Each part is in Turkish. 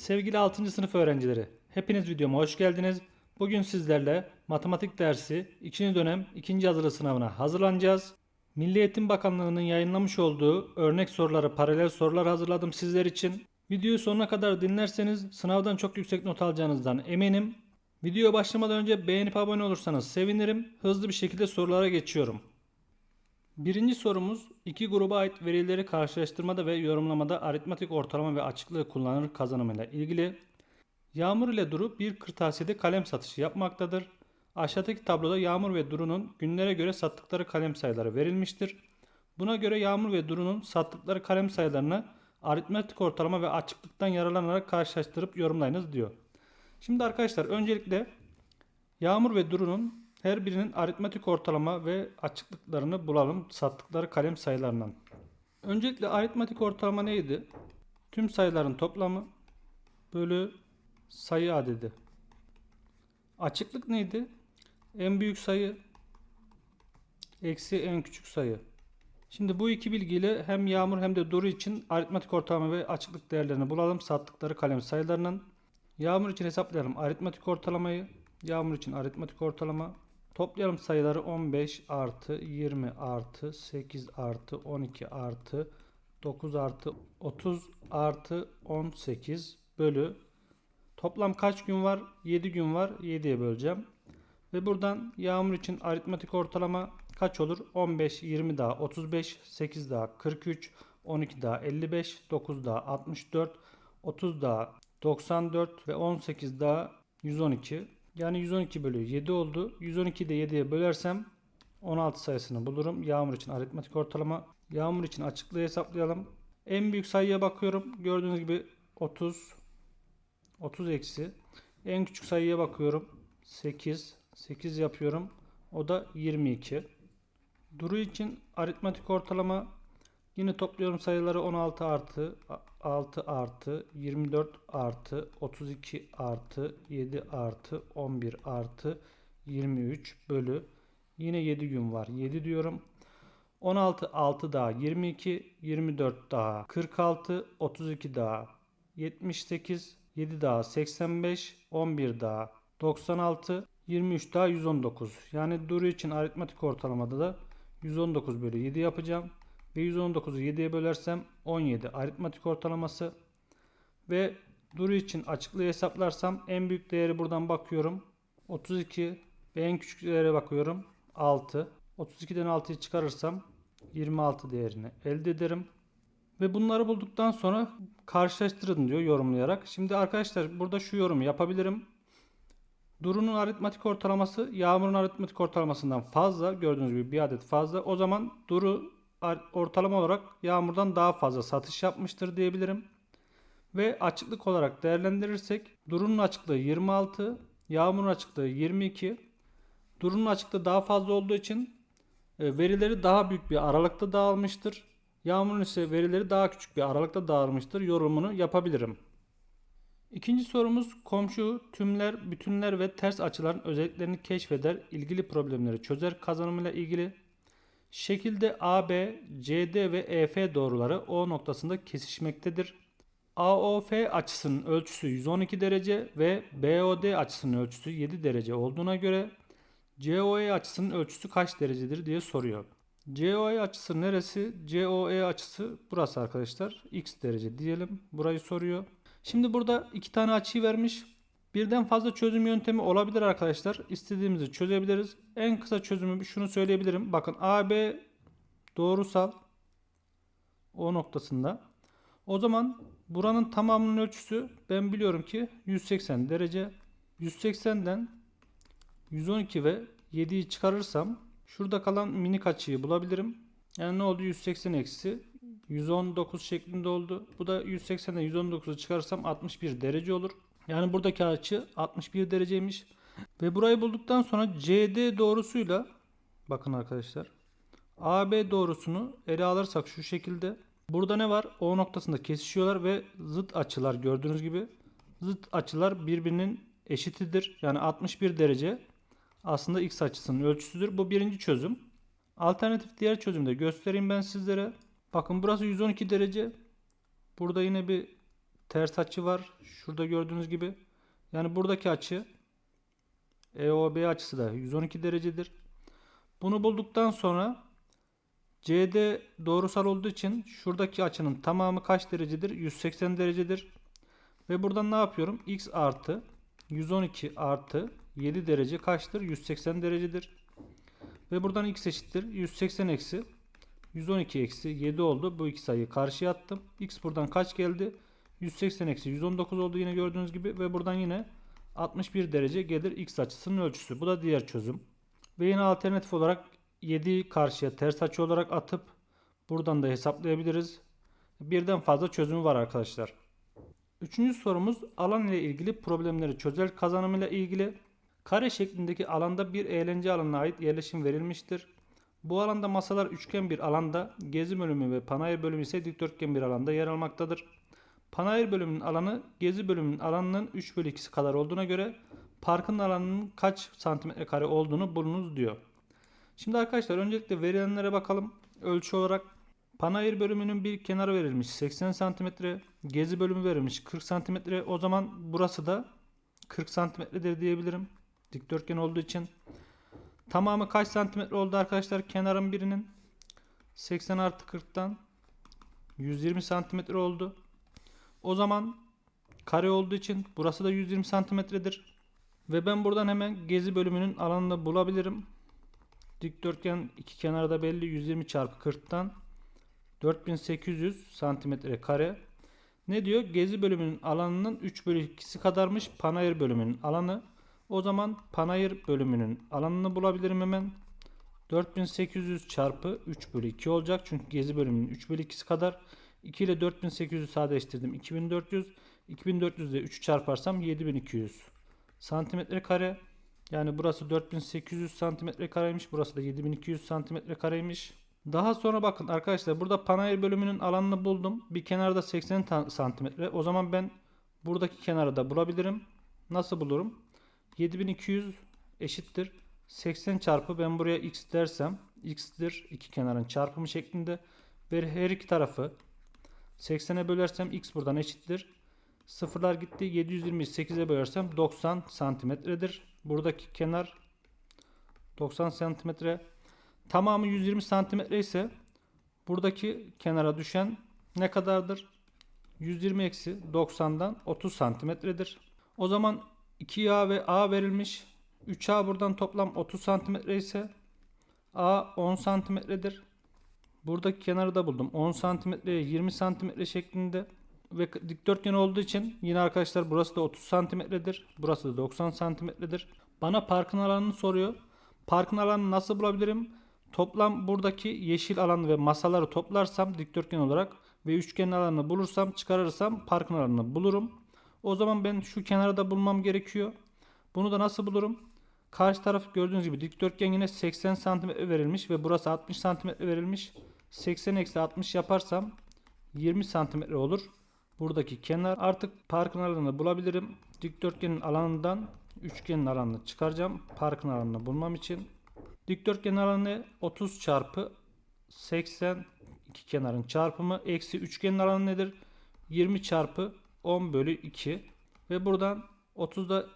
Sevgili 6. sınıf öğrencileri, hepiniz videoma hoş geldiniz. Bugün sizlerle matematik dersi 2. dönem 2. yazılı sınavına hazırlanacağız. Milli Eğitim Bakanlığı'nın yayınlamış olduğu örnek soruları, paralel sorular hazırladım sizler için. Videoyu sonuna kadar dinlerseniz sınavdan çok yüksek not alacağınızdan eminim. Videoya başlamadan önce beğenip abone olursanız sevinirim. Hızlı bir şekilde sorulara geçiyorum. Birinci sorumuz iki gruba ait verileri karşılaştırmada ve yorumlamada aritmetik ortalama ve açıklığı kullanır kazanımıyla ilgili. Yağmur ile Duru bir kırtasiyede kalem satışı yapmaktadır. Aşağıdaki tabloda Yağmur ve Duru'nun günlere göre sattıkları kalem sayıları verilmiştir. Buna göre Yağmur ve Duru'nun sattıkları kalem sayılarını aritmetik ortalama ve açıklıktan yararlanarak karşılaştırıp yorumlayınız diyor. Şimdi arkadaşlar öncelikle Yağmur ve Duru'nun her birinin aritmetik ortalama ve açıklıklarını bulalım sattıkları kalem sayılarından. Öncelikle aritmetik ortalama neydi? Tüm sayıların toplamı bölü sayı adedi. Açıklık neydi? En büyük sayı eksi en küçük sayı. Şimdi bu iki bilgiyle hem Yağmur hem de Duru için aritmetik ortalama ve açıklık değerlerini bulalım sattıkları kalem sayılarının. Yağmur için hesaplayalım aritmetik ortalamayı. Yağmur için aritmetik ortalama. Toplayalım sayıları 15 artı 20 artı 8 artı 12 artı 9 artı 30 artı 18 bölü. Toplam kaç gün var? 7 gün var. 7'ye böleceğim. Ve buradan yağmur için aritmetik ortalama kaç olur? 15, 20 daha 35, 8 daha 43, 12 daha 55, 9 daha 64, 30 daha 94 ve 18 daha 112. Yani 112 bölü 7 oldu. 112'yi de 7'ye bölersem 16 sayısını bulurum. Yağmur için aritmetik ortalama. Yağmur için açıklığı hesaplayalım. En büyük sayıya bakıyorum. Gördüğünüz gibi 30. 30 eksi. En küçük sayıya bakıyorum. 8. 8 yapıyorum. O da 22. Duru için aritmetik ortalama Yine topluyorum sayıları 16 artı 6 artı 24 artı 32 artı 7 artı 11 artı 23 bölü. Yine 7 gün var. 7 diyorum. 16 6 daha 22 24 daha 46 32 daha 78 7 daha 85 11 daha 96 23 daha 119 yani Duru için aritmetik ortalamada da 119 bölü 7 yapacağım ve 119'u 7'ye bölersem 17 aritmetik ortalaması ve Duru için açıklığı hesaplarsam en büyük değeri buradan bakıyorum 32 ve en küçük değere bakıyorum 6 32'den 6'yı çıkarırsam 26 değerini elde ederim ve bunları bulduktan sonra karşılaştırın diyor yorumlayarak. Şimdi arkadaşlar burada şu yorumu yapabilirim. Duru'nun aritmetik ortalaması Yağmur'un aritmetik ortalamasından fazla. Gördüğünüz gibi bir adet fazla. O zaman Duru ortalama olarak Yağmur'dan daha fazla satış yapmıştır diyebilirim. Ve açıklık olarak değerlendirirsek Duru'nun açıklığı 26, Yağmur'un açıklığı 22. Duru'nun açıklığı daha fazla olduğu için e, verileri daha büyük bir aralıkta dağılmıştır. Yağmur'un ise verileri daha küçük bir aralıkta dağılmıştır. Yorumunu yapabilirim. İkinci sorumuz komşu, tümler, bütünler ve ters açıların özelliklerini keşfeder, ilgili problemleri çözer kazanımıyla ilgili. Şekilde AB, CD ve EF doğruları O noktasında kesişmektedir. AOF açısının ölçüsü 112 derece ve BOD açısının ölçüsü 7 derece olduğuna göre COE açısının ölçüsü kaç derecedir diye soruyor. COE açısı neresi? COE açısı burası arkadaşlar. X derece diyelim. Burayı soruyor. Şimdi burada iki tane açıyı vermiş. Birden fazla çözüm yöntemi olabilir arkadaşlar. İstediğimizi çözebiliriz. En kısa çözümü şunu söyleyebilirim. Bakın AB doğrusal O noktasında. O zaman buranın tamamının ölçüsü ben biliyorum ki 180 derece. 180'den 112 ve 7'yi çıkarırsam şurada kalan minik açıyı bulabilirim. Yani ne oldu? 180 eksi 119 şeklinde oldu. Bu da 180'den 119'u çıkarırsam 61 derece olur. Yani buradaki açı 61 dereceymiş. Ve burayı bulduktan sonra CD doğrusuyla bakın arkadaşlar AB doğrusunu ele alırsak şu şekilde burada ne var? O noktasında kesişiyorlar ve zıt açılar gördüğünüz gibi zıt açılar birbirinin eşitidir. Yani 61 derece aslında x açısının ölçüsüdür. Bu birinci çözüm. Alternatif diğer çözümde göstereyim ben sizlere. Bakın burası 112 derece. Burada yine bir ters açı var. Şurada gördüğünüz gibi. Yani buradaki açı EOB açısı da 112 derecedir. Bunu bulduktan sonra CD doğrusal olduğu için şuradaki açının tamamı kaç derecedir? 180 derecedir. Ve buradan ne yapıyorum? X artı 112 artı 7 derece kaçtır? 180 derecedir. Ve buradan x eşittir. 180 eksi 112 eksi 7 oldu. Bu iki sayıyı karşıya attım. X buradan kaç geldi? 180 eksi 119 oldu yine gördüğünüz gibi. Ve buradan yine 61 derece gelir x açısının ölçüsü. Bu da diğer çözüm. Ve yine alternatif olarak 7'yi karşıya ters açı olarak atıp buradan da hesaplayabiliriz. Birden fazla çözümü var arkadaşlar. Üçüncü sorumuz alan ile ilgili problemleri çözer kazanımıyla ilgili. Kare şeklindeki alanda bir eğlence alanına ait yerleşim verilmiştir. Bu alanda masalar üçgen bir alanda, gezi bölümü ve panayır bölümü ise dikdörtgen bir alanda yer almaktadır. Panayır bölümünün alanı gezi bölümünün alanının 3 bölü 2'si kadar olduğuna göre parkın alanının kaç santimetre kare olduğunu bulunuz diyor. Şimdi arkadaşlar öncelikle verilenlere bakalım. Ölçü olarak panayır bölümünün bir kenarı verilmiş 80 santimetre, gezi bölümü verilmiş 40 santimetre. O zaman burası da 40 santimetredir diyebilirim. Dikdörtgen olduğu için. Tamamı kaç santimetre oldu arkadaşlar? Kenarın birinin 80 artı 40'tan 120 santimetre oldu. O zaman kare olduğu için burası da 120 santimetredir. Ve ben buradan hemen gezi bölümünün alanını bulabilirim. Dikdörtgen iki kenarı da belli 120 çarpı 40'tan 4800 santimetre kare. Ne diyor? Gezi bölümünün alanının 3 bölü 2'si kadarmış panayır bölümünün alanı. O zaman panayır bölümünün alanını bulabilirim hemen. 4800 çarpı 3 bölü 2 olacak. Çünkü gezi bölümünün 3 bölü 2'si kadar. 2 ile 4800'ü sadeleştirdim. 2400. 2400 ile 3 çarparsam 7200 santimetre kare. Yani burası 4800 santimetre kareymiş. Burası da 7200 santimetre kareymiş. Daha sonra bakın arkadaşlar burada panayır bölümünün alanını buldum. Bir kenarda 80 ta- santimetre. O zaman ben buradaki kenarı da bulabilirim. Nasıl bulurum? 7200 eşittir. 80 çarpı ben buraya x dersem x'tir iki kenarın çarpımı şeklinde ve her iki tarafı 80'e bölersem x buradan eşittir. Sıfırlar gitti. 728'e bölersem 90 santimetredir. Buradaki kenar 90 santimetre. Tamamı 120 santimetre ise buradaki kenara düşen ne kadardır? 120 eksi 90'dan 30 santimetredir. O zaman 2A ve A verilmiş. 3A buradan toplam 30 santimetre ise A 10 santimetredir. Buradaki kenarı da buldum. 10 santimetreye 20 santimetre şeklinde ve dikdörtgen olduğu için yine arkadaşlar burası da 30 santimetredir. Burası da 90 santimetredir. Bana parkın alanını soruyor. Parkın alanını nasıl bulabilirim? Toplam buradaki yeşil alan ve masaları toplarsam dikdörtgen olarak ve üçgenin alanını bulursam çıkarırsam parkın alanını bulurum. O zaman ben şu kenarı da bulmam gerekiyor. Bunu da nasıl bulurum? Karşı taraf gördüğünüz gibi dikdörtgen yine 80 cm verilmiş ve burası 60 cm verilmiş. 80 eksi 60 yaparsam 20 cm olur. Buradaki kenar artık parkın alanını bulabilirim. Dikdörtgenin alanından üçgenin alanını çıkaracağım. Parkın alanını bulmam için. Dikdörtgenin alanı 30 çarpı 80 iki kenarın çarpımı eksi üçgenin alanı nedir? 20 çarpı 10 bölü 2 ve buradan 30'da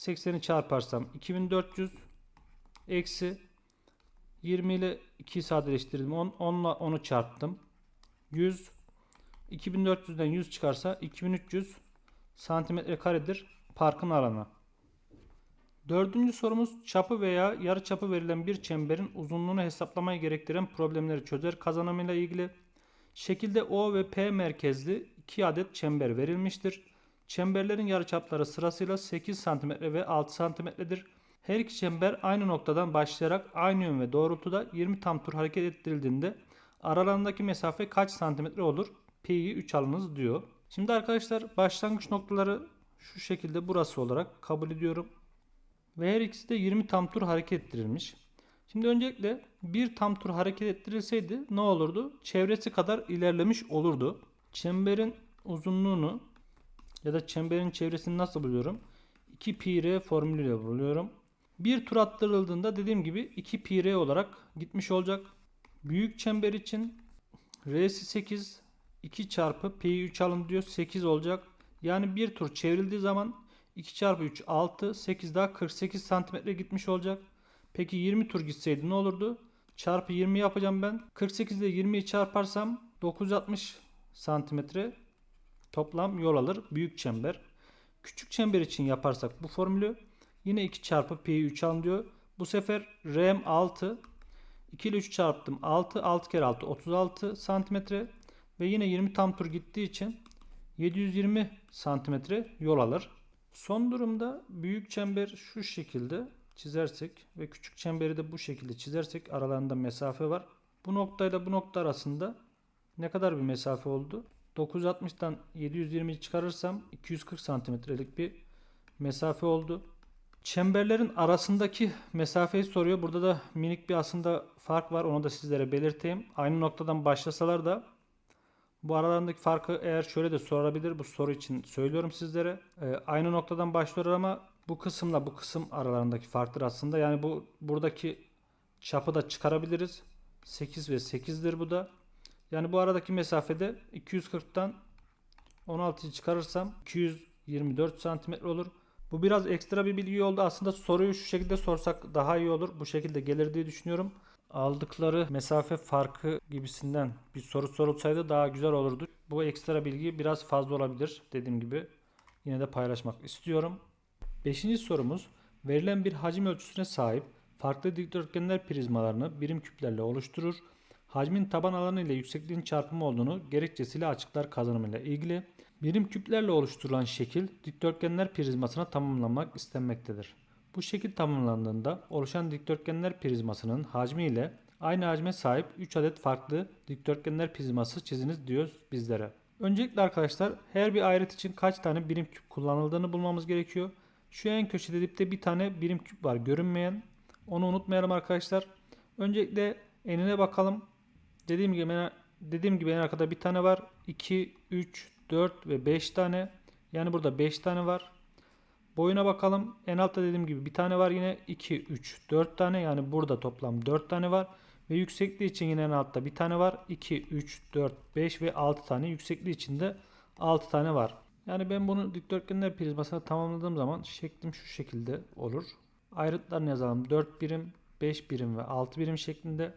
80'i çarparsam 2400 eksi 20 ile 2'yi sadeleştirdim 10, 10 ile 10'u çarptım 100 2400'den 100 çıkarsa 2300 santimetre karedir parkın alanı. Dördüncü sorumuz çapı veya yarı çapı verilen bir çemberin uzunluğunu hesaplamayı gerektiren problemleri çözer kazanımıyla ilgili. Şekilde O ve P merkezli 2 adet çember verilmiştir. Çemberlerin yarıçapları sırasıyla 8 cm ve 6 cm'dir. Her iki çember aynı noktadan başlayarak aynı yön ve doğrultuda 20 tam tur hareket ettirildiğinde aralarındaki mesafe kaç santimetre olur? Pi'yi 3 alınız diyor. Şimdi arkadaşlar başlangıç noktaları şu şekilde burası olarak kabul ediyorum. Ve her ikisi de 20 tam tur hareket ettirilmiş. Şimdi öncelikle bir tam tur hareket ettirilseydi ne olurdu? Çevresi kadar ilerlemiş olurdu. Çemberin uzunluğunu ya da çemberin çevresini nasıl buluyorum? 2 pi r formülüyle buluyorum. Bir tur attırıldığında dediğim gibi 2 pi r olarak gitmiş olacak. Büyük çember için r'si 8 2 çarpı pi 3 alın diyor 8 olacak. Yani bir tur çevrildiği zaman 2 çarpı 3 6 8 daha 48 santimetre gitmiş olacak. Peki 20 tur gitseydi ne olurdu? Çarpı 20 yapacağım ben. 48 ile 20'yi çarparsam 960 santimetre toplam yol alır. Büyük çember. Küçük çember için yaparsak bu formülü yine 2 çarpı pi 3 al diyor. Bu sefer rm 6 2 ile 3 çarptım 6 6 kere 6 36 santimetre ve yine 20 tam tur gittiği için 720 santimetre yol alır. Son durumda büyük çember şu şekilde çizersek ve küçük çemberi de bu şekilde çizersek aralarında mesafe var. Bu noktayla bu nokta arasında ne kadar bir mesafe oldu? 960'tan 720'yi çıkarırsam 240 santimetrelik bir mesafe oldu. Çemberlerin arasındaki mesafeyi soruyor. Burada da minik bir aslında fark var. Onu da sizlere belirteyim. Aynı noktadan başlasalar da bu aralarındaki farkı eğer şöyle de sorabilir. Bu soru için söylüyorum sizlere. Ee, aynı noktadan başlıyorlar ama bu kısımla bu kısım aralarındaki farktır aslında. Yani bu buradaki çapı da çıkarabiliriz. 8 ve 8'dir bu da. Yani bu aradaki mesafede 240'tan 16'yı çıkarırsam 224 santimetre olur. Bu biraz ekstra bir bilgi oldu. Aslında soruyu şu şekilde sorsak daha iyi olur. Bu şekilde gelir diye düşünüyorum. Aldıkları mesafe farkı gibisinden bir soru sorulsaydı daha güzel olurdu. Bu ekstra bilgi biraz fazla olabilir. Dediğim gibi yine de paylaşmak istiyorum. Beşinci sorumuz verilen bir hacim ölçüsüne sahip farklı dikdörtgenler prizmalarını birim küplerle oluşturur. Hacmin taban alanı ile yüksekliğin çarpımı olduğunu gerekçesiyle açıklar kazanımıyla ilgili. Birim küplerle oluşturulan şekil dikdörtgenler prizmasına tamamlanmak istenmektedir. Bu şekil tamamlandığında oluşan dikdörtgenler prizmasının hacmi ile aynı hacme sahip 3 adet farklı dikdörtgenler prizması çiziniz diyoruz bizlere. Öncelikle arkadaşlar her bir ayrıt için kaç tane birim küp kullanıldığını bulmamız gerekiyor. Şu en köşede dipte bir tane birim küp var görünmeyen. Onu unutmayalım arkadaşlar. Öncelikle enine bakalım. Dediğim gibi en, dediğim gibi en arkada bir tane var. 2, 3, 4 ve 5 tane. Yani burada 5 tane var. Boyuna bakalım. En altta dediğim gibi bir tane var yine 2, 3, 4 tane. Yani burada toplam 4 tane var. Ve yüksekliği için yine en altta bir tane var. 2, 3, 4, 5 ve 6 tane. Yüksekliği için de 6 tane var. Yani ben bunu dikdörtgenler prizmasına tamamladığım zaman şeklim şu şekilde olur. Ayrıtlarını yazalım. 4 birim, 5 birim ve 6 birim şeklinde.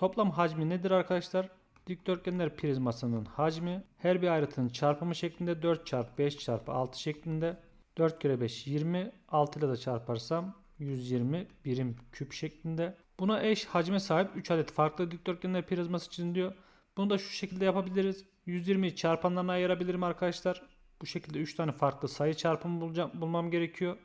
Toplam hacmi nedir arkadaşlar? Dikdörtgenler prizmasının hacmi her bir ayrıtının çarpımı şeklinde 4 çarpı 5 çarpı 6 şeklinde 4 kere 5 20 6 ile de çarparsam 120 birim küp şeklinde. Buna eş hacme sahip 3 adet farklı dikdörtgenler prizması çizin diyor. Bunu da şu şekilde yapabiliriz. 120'yi çarpanlarına ayırabilirim arkadaşlar. Bu şekilde 3 tane farklı sayı çarpımı bulacağım, bulmam gerekiyor.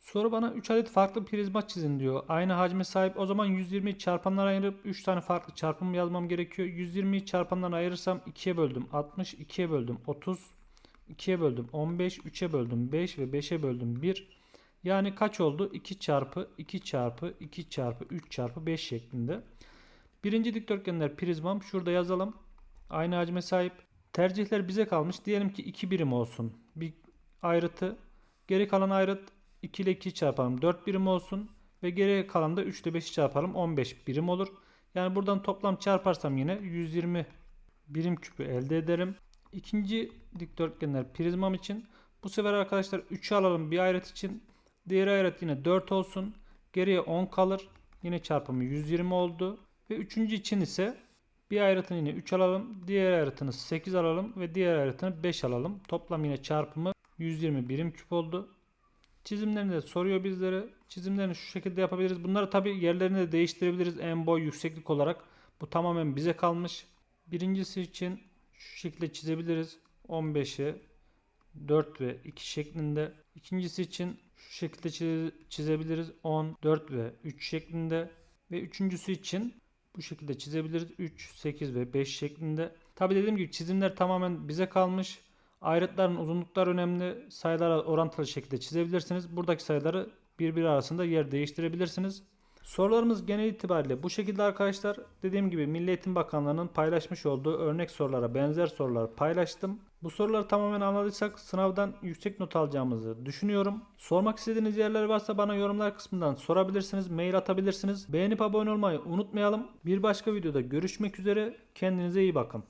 Soru bana 3 adet farklı prizma çizin diyor. Aynı hacme sahip. O zaman 120'yi çarpanlara ayırıp 3 tane farklı çarpım yazmam gerekiyor. 120'yi çarpanlara ayırırsam 2'ye böldüm 60, 2'ye böldüm 30, 2'ye böldüm 15, 3'e böldüm 5 ve 5'e böldüm 1. Yani kaç oldu? 2 çarpı 2 çarpı 2 çarpı 3 çarpı 5 şeklinde. Birinci dikdörtgenler prizmam. Şurada yazalım. Aynı hacme sahip. Tercihler bize kalmış. Diyelim ki 2 birim olsun. Bir ayrıtı. Geri kalan ayrıt 2 ile 2 çarpalım 4 birim olsun. Ve geriye kalan da 3 ile 5'i çarpalım 15 birim olur. Yani buradan toplam çarparsam yine 120 birim küpü elde ederim. İkinci dikdörtgenler prizmam için bu sefer arkadaşlar 3'ü alalım bir ayrıt için. Diğer ayrıt yine 4 olsun. Geriye 10 kalır. Yine çarpımı 120 oldu. Ve üçüncü için ise bir ayrıtını yine 3 alalım. Diğer ayrıtını 8 alalım. Ve diğer ayrıtını 5 alalım. Toplam yine çarpımı 120 birim küp oldu. Çizimlerini de soruyor bizlere. Çizimlerini şu şekilde yapabiliriz. Bunları tabi yerlerini de değiştirebiliriz. En boy yükseklik olarak. Bu tamamen bize kalmış. Birincisi için şu şekilde çizebiliriz. 15'e 4 ve 2 şeklinde. İkincisi için şu şekilde çizebiliriz. 10, 4 ve 3 şeklinde. Ve üçüncüsü için bu şekilde çizebiliriz. 3, 8 ve 5 şeklinde. Tabi dediğim gibi çizimler tamamen bize kalmış. Ayrıtların uzunlukları önemli. Sayılara orantılı şekilde çizebilirsiniz. Buradaki sayıları birbiri arasında yer değiştirebilirsiniz. Sorularımız genel itibariyle bu şekilde arkadaşlar. Dediğim gibi Milli Eğitim Bakanlığı'nın paylaşmış olduğu örnek sorulara benzer sorular paylaştım. Bu soruları tamamen anladıysak sınavdan yüksek not alacağımızı düşünüyorum. Sormak istediğiniz yerler varsa bana yorumlar kısmından sorabilirsiniz, mail atabilirsiniz. Beğenip abone olmayı unutmayalım. Bir başka videoda görüşmek üzere. Kendinize iyi bakın.